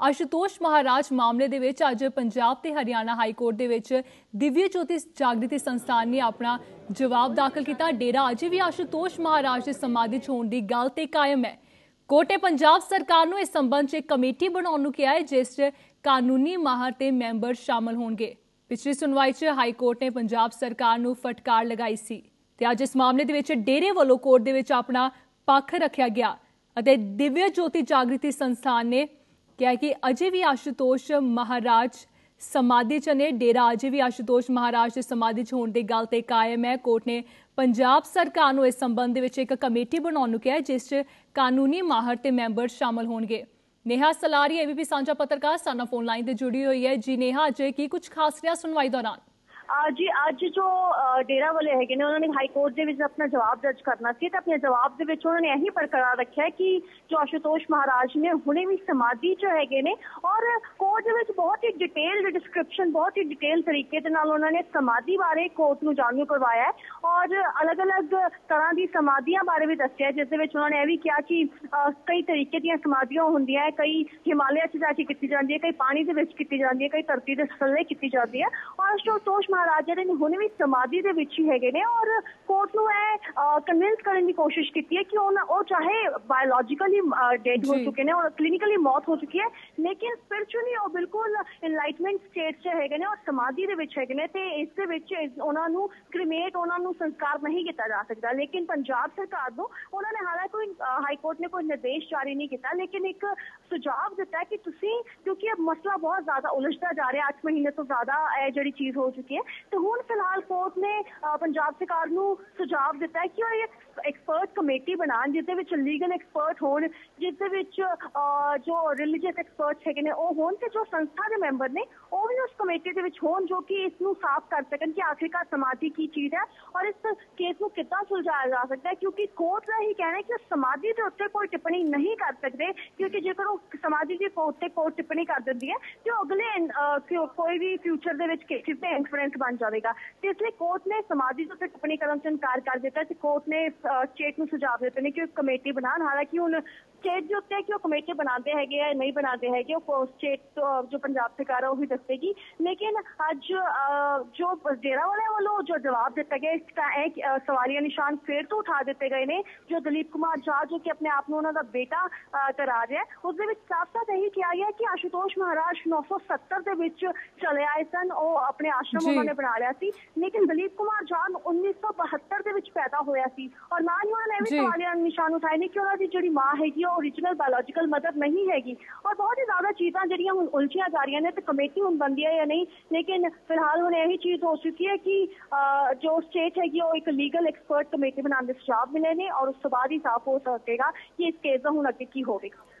ਆਸ਼ੂਤੋਸ਼ ਮਹਾਰਾਜ ਮਾਮਲੇ ਦੇ ਵਿੱਚ ਅੱਜ ਪੰਜਾਬ ਤੇ ਹਰਿਆਣਾ ਹਾਈ ਕੋਰਟ ਦੇ ਵਿੱਚ ਦਿਵਯ ਜੋਤੀ ਜਾਗ੍ਰਿਤੀ ਸੰਸਥਾਨ ਨੇ ਆਪਣਾ ਜਵਾਬ ਦਾਖਲ ਕੀਤਾ। ਡੇਰਾ ਅਜੇ ਵੀ ਆਸ਼ੂਤੋਸ਼ ਮਹਾਰਾਜ ਦੇ ਸਮਾਧਿ 'ਚ ਹੋਣ ਦੀ ਗੱਲ ਤੇ ਕਾਇਮ ਹੈ। ਕੋਰਟ ਨੇ ਪੰਜਾਬ ਸਰਕਾਰ ਨੂੰ ਇਸ ਸੰਬੰਧ 'ਚ ਕਮੇਟੀ ਬਣਾਉਣ ਨੂੰ ਕਿਹਾ ਹੈ, ਜਿਸ 'ਚ ਕਾਨੂੰਨੀ ਮਾਹਰ ਤੇ ਮੈਂਬਰ ਸ਼ਾਮਲ ਹੋਣਗੇ। ਪਿਛਲੀ ਸੁਣਵਾਈ 'ਚ ਹਾਈ ਕੋਰਟ ਨੇ ਪੰਜਾਬ ਸਰਕਾਰ ਨੂੰ ਫਟਕਾਰ ਲਗਾਈ ਸੀ ਤੇ ਅੱਜ ਇਸ ਮਾਮਲੇ ਦੇ ਵਿੱਚ ਡੇਰੇ ਵੱਲੋਂ ਕੋਰਟ ਦੇ ਵਿੱਚ ਆਪਣਾ ਪੱਖ ਰੱਖਿਆ ਗਿਆ ਅਤੇ ਦਿਵਯ ਜੋਤੀ ਜਾਗ੍ਰਿਤੀ ਸੰਸਥਾਨ ਨੇ ਕਿਹਾ ਕਿ ਅਜੇ ਵੀ ਆਸ਼ੂਤੋਸ਼ ਮਹਾਰਾਜ ਸਮਾਧੀ ਚ ਨੇ, ਡੇਰਾ ਅਜੇ ਵੀ ਆਸ਼ੂਤੋਸ਼ ਮਹਾਰਾਜ ਦੇ ਸਮਾਧੀ ਚ ਹੋਣ ਦੀ ਗੱਲ ਤੇ ਕਾਇਮ ਹੈ। ਕੋਰਟ ਨੇ ਪੰਜਾਬ ਸਰਕਾਰ ਨੂੰ ਇਸ ਸੰਬੰਧ ਦੇ ਵਿੱਚ ਇੱਕ ਕਮੇਟੀ ਬਣਾਉਣ ਨੂੰ ਕਿਹਾ ਜਿਸ 'ਚ ਕਾਨੂੰਨੀ ਮਾਹਰ ਤੇ ਮੈਂਬਰ ਸ਼ਾਮਲ ਹੋਣਗੇ। ਨੇਹਾ ਸਲਾਰੀ ਏਬੀਪੀ ਸਾਂਝਾ ਪੱਤਰਕਾਰ ਸਾਨਾ ਫੋਨ ਲਾਈਨ ਤੇ ਜੁੜੀ ਹੋਈ ਹੈ। ਜੀ ਨੇਹਾ, ਅਜੇ ਕੀ ਕੁਝ ਖਾਸ ਰਿਹਾ ਸੁਣਵਾਈ ਦੌਰਾਨ? ਜੀ, ਅੱਜ ਜੋ ਡੇਰਾ ਵਾਲੇ ਹੈਗੇ ਨੇ, ਉਹਨਾਂ ਨੇ ਹਾਈ ਕੋਰਟ ਦੇ ਵਿੱਚ ਆਪਣਾ ਜਵਾਬ ਦਰਜ ਕਰਨਾ ਸੀ ਤੇ ਆਪਣੇ ਜਵਾਬ ਦੇ ਵਿੱਚ ਉਹਨਾਂ ਨੇ ਇਹੀ ਬਰਕਰਾਰ ਰੱਖਿਆ ਕਿ ਜੋ ਆਸ਼ੂਤੋਸ਼ ਮਹਾਰਾਜ ਨੇ, ਹੁਣੇ ਵੀ ਸਮਾਧੀ ਚ ਹੈਗੇ ਨੇ ਔਰ ਕੋਰਟ ਦੇ ਵਿੱਚ ਬਹੁਤ ਹੀ ਡਿਟੇਲਡ ਡਿਸਕ੍ਰਿਪਸ਼ਨ ਬਹੁਤ ਹੀ ਡਿਟੇਲ ਤਰੀਕੇ ਦੇ ਨਾਲ ਉਹਨਾਂ ਨੇ ਸਮਾਧੀ ਬਾਰੇ ਕੋਰਟ ਨੂੰ ਜਾਣੂ ਕਰਵਾਇਆ ਹੈ ਔਰ ਅਲੱਗ-ਅਲੱਗ ਤਰ੍ਹਾਂ ਦੀ ਸਮਾਧੀਆਂ ਬਾਰੇ ਵੀ ਦੱਸਿਆ ਜਿਸ ਦੇ ਵਿੱਚ ਉਹਨਾਂ ਨੇ ਇਹ ਵੀ ਕਿਹਾ ਕਿ ਕਈ ਤਰੀਕੇ ਦੀਆਂ ਸਮਾਧੀਆਂ ਹੁੰਦੀਆਂ ਹੈ, ਕਈ ਹਿਮਾਲਿਆ 'ਚ ਜਾ ਕੇ ਕੀਤੀ ਜਾਂਦੀ ਹੈ, ਕਈ ਪਾਣੀ ਦੇ ਵਿੱਚ ਕੀਤੀ ਜਾਂਦੀ ਹੈ, ਕਈ ਧਰਤੀ ਦੇ ਥੱਲੇ ਕੀਤੀ ਜਾਂਦੀ ਹੈ ਔਰ ਆਸ਼ੂਤੋਸ਼ ਮਹਾਰਾਜ ਜਿਹੜੇ ਨੇ ਹੁਣ ਵੀ ਸਮਾਧੀ ਦੇ ਵਿੱਚ ਹੀ ਹੈਗੇ ਨੇ ਔਰ ਕੋਰਟ ਨੂੰ ਇਹ ਕਨਵਿੰਸ ਕਰਨ ਦੀ ਕੋਸ਼ਿਸ਼ ਕੀਤੀ ਹੈ ਕਿ ਉਹਨਾਂ ਉਹ ਚਾਹੇ ਬਾਇਓਲੋਜੀਕਲੀ ਡੈਡ ਹੋ। ਚੁੱਕੇ ਨੇ ਔਰ ਕਲੀਨਿਕਲੀ ਮੌਤ ਹੋ ਚੁੱਕੀ ਹੈ ਲੇਕਿਨ ਸਪਿਰਚੁਅਲੀ ਉਹ ਬਿਲਕੁਲ ਇਨਲਾਈਟਮੈਂਟ ਸਟੇਟ 'ਚ ਹੈਗੇ ਨੇ ਔਰ ਸਮਾਧੀ ਦੇ ਵਿੱਚ ਹੈਗੇ ਨੇ ਤੇ ਇਸ ਦੇ ਵਿੱਚ ਉਹਨਾਂ ਨੂੰ ਕ੍ਰਿਮੇਟ ਉਹਨਾਂ ਨੂੰ ਸੰਸਕਾਰ ਨਹੀਂ ਕੀਤਾ ਜਾ ਸਕਦਾ ਲੇਕਿਨ ਪੰਜਾਬ ਸਰਕਾਰ ਨੂੰ ਉਹਨਾਂ ਨੇ ਹਾਲਾਂਕਿ ਕੋਈ ਹਾਈ ਕੋਰਟ ਨੇ ਕੋਈ ਨਿਰਦੇਸ਼ ਜਾਰੀ ਨਹੀਂ ਕੀਤਾ ਲੇਕਿਨ ਇੱਕ ਸੁਝਾਅ ਦਿੱਤਾ ਕਿ ਤੁਸੀਂ ਕਿਉਂਕਿ ਇਹ ਮਸਲਾ ਬਹੁਤ ਜ਼ਿਆਦਾ ਉਲਝਦਾ ਜਾ ਰਿਹਾ 8 ਮਹੀਨੇ ਤੋਂ ਜ਼ਿਆਦਾ ਇਹ ਜਿਹੜੀ ਚੀਜ਼ ਹੋ ਚੁੱਕੀ ਹੈ ਤੇ ਹੁਣ ਫਿਲਹਾਲ ਕੋਰਟ ਨੇ ਪੰਜਾਬ ਸਰਕਾਰ ਨੂੰ ਸੁਝਾਅ ਦਿੱਤਾ ਹੈ ਕਿ ਉਹ ਇੱਕ ਐਕਸਪਰਟ ਕਮੇਟੀ ਬਣਾਉਣ, ਜਿਸ ਦੇ ਵਿੱਚ ਲੀਗਲ ਐਕਸਪਰਟ ਹੋਣ, ਜਿਸ ਦੇ ਵਿੱਚ ਜੋ ਰਿਲੀਜੀਅਸ ਐਕਸਪਰਟਸ ਹੈਗੇ ਨੇ, ਉਹ ਹੋਣ ਤੇ ਜੋ ਸੰਸਥਾ ਦੇ ਮੈਂਬਰ ਨੇ, ਉਹ ਵੀ ਉਸ ਕਮੇਟੀ ਦੇ ਵਿੱਚ ਹੋਣ ਜੋ ਕਿ ਇਸ ਨੂੰ ਸਾਫ਼ ਕਰ ਸਕਣ ਕਿ ਆਖਿਰਕਾਰ ਸਮਾਧੀ ਕੀ ਚੀਜ਼ ਹੈ ਔਰ ਇਸ ਕੇਸ ਨੂੰ ਕਿੱਦਾਂ ਸੁਲਝਾਇਆ ਜਾ ਸਕਦਾ ਹੈ ਕਿਉਂਕਿ ਕੋਰਟ ਦਾ ਹੀ ਕਹਿਣਾ ਹੈ ਕਿ ਉਹ ਸਮਾਧੀ ਦੇ ਉੱਤੇ ਕੋਈ ਟਿੱਪਣੀ ਨਹੀਂ ਕਰ ਸਕਦੇ ਕਿਉਂਕਿ ਜੇਕਰ ਉਹ ਸਮਾਧੀ ਦੇ ਉੱਤੇ ਕੋਈ ਟਿੱਪਣੀ ਕਰ ਦਿੰਦੀ ਹੈ ਤੇ ਉਹ ਅਗਲੇ ਅਹ, ਕਿ- ਕੋਈ ਵੀ ਫਿਊਚਰ ਦੇ ਵਿੱਚ ਕੇਸਿਸ ਤੇ ਇਨਫਲੂਐਂਸ ਬਣ ਜਾਵੇਗਾ ਤੇ ਇਸ ਲਈ ਕੋਰਟ ਨੇ ਸਮਾਧੀ ਦੇ ਉੱਤੇ ਟਿੱਪਣੀ ਕਰਨ ਤੋਂ ਇਨਕਾਰ ਕਰ ਦਿੱਤਾ ਤੇ ਕੋਰਟ ਨੇ ਸਟੇਟ ਨੂੰ ਸੁਝਾਅ ਦਿੱਤੇ ਨੇ ਕਿ ਉਹ ਇੱਕ ਕਮੇਟੀ ਬਣਾਉਣ ਹਾਲਾਂਕਿ ਹੁਣ ਸਟੇਟ ਦੇ ਉੱਤੇ ਕਿ ਉਹ ਕਮੇਟੀ ਬਣਾਉਂਦੇ ਹੈਗੇ ਆ ਨਹੀਂ ਬਣਾਉਂਦੇ ਹੈਗੇ ਉਹ ਸਟੇਟ ਜੋ ਪੰਜਾਬ ਸਰਕਾਰ ਹੈ ਉਹ ਹੀ ਦੱਸੇਗੀ ਲੇਕਿਨ ਅੱਜ ਅਹ, ਜੋ ਡੇਰਾ ਵਾਲਿਆਂ ਵੱਲੋਂ ਜੋ ਜਵਾਬ ਦਿੱਤਾ ਗਿਆ ਇਸ ਦਾ ਇਹ ਅਹ, ਸਵਾਲੀਆ ਨਿਸ਼ਾਨ ਫੇਰ ਤੋਂ ਉਠਾ ਦਿੱਤੇ ਗਏ ਨੇ ਜੋ ਦਲੀਪ ਕੁਮਾਰ ਝਾ ਜੋ ਕਿ ਆਪਣੇ ਆਪ ਨੂੰ ਉਹਨਾਂ ਦਾ ਬੇਟਾ ਕਰਾ ਰਿਹਾ ਉਸ ਦੇ ਵਿੱਚ ਸਾਫ਼-ਸਾਫ਼ ਇਹੀ ਕਿਹਾ ਗਿਆ ਕਿ ਆਸ਼ੂਤੋਸ਼ ਮਹਾਰਾਜ 970 ਦੇ ਵਿੱਚ ਚਲੇ ਆਏ ਸਨ। ਉਹ ਆਪਣੇ ਆਸ਼ਰਮ। ਉਹਨਾਂ ਨੇ ਬਣਾ ਲਿਆ ਸੀ। ਲੇਕਿਨ ਦਲੀਪ ਕੁਮਾਰ ਝਾ ਨੂੰ 1972 ਦੇ ਵਿੱਚ ਪੈਦਾ ਹੋਇਆ ਸੀ। ਔਰ ਨਾਲ ਹੀ ਉਹਨਾਂ ਨੇ ਵੀ। ਸਵਾਲੀਆ ਨਿਸ਼ਾਨ ਉਠਾਏ ਨੇ ਕਿ ਉਹਨਾਂ ਦੀ ਜਿਹੜੀ ਮਾਂ ਹੈਗੀ ਉਹ ਓਰੀਜਨਲ ਬਾਇਓਲੋਜੀਕਲ ਮਦਰ ਨਹੀਂ ਹੈਗੀ। ਔਰ ਬਹੁਤ ਹੀ ਜ਼ਿਆਦਾ ਚੀਜ਼ਾਂ ਜਿਹੜੀਆਂ ਹੁਣ ਉਲਝੀਆਂ ਜਾ ਰਹੀਆਂ ਨੇ ਤੇ ਕਮੇਟੀ ਹੁਣ ਬਣਦੀ ਹੈ ਜਾਂ ਨਹੀਂ ਲੇਕਿਨ ਫਿਲਹਾਲ ਹੁਣ ਇਹੀ ਚੀਜ਼ ਹੋ ਚੁੱਕੀ ਹੈ ਕਿ ਜੋ ਸਟੇਟ ਹੈਗੀ ਉਹ ਇੱਕ ਲੀਗਲ ਐਕਸਪਰਟ ਕਮੇਟੀ ਬਣਾਉਣ ਦੇ ਸੁਝਾਅ ਮਿਲੇ ਨੇ ਔਰ ਉਸ ਤੋਂ ਬਾਅਦ ਹੀ ਸਾਫ਼ ਹੋ ਸਕੇਗਾ ਕਿ ਇਸ ਕੇਸ ਦਾ ਹੁਣ ਅੱਗੇ ਕੀ ਹੋਵੇਗਾ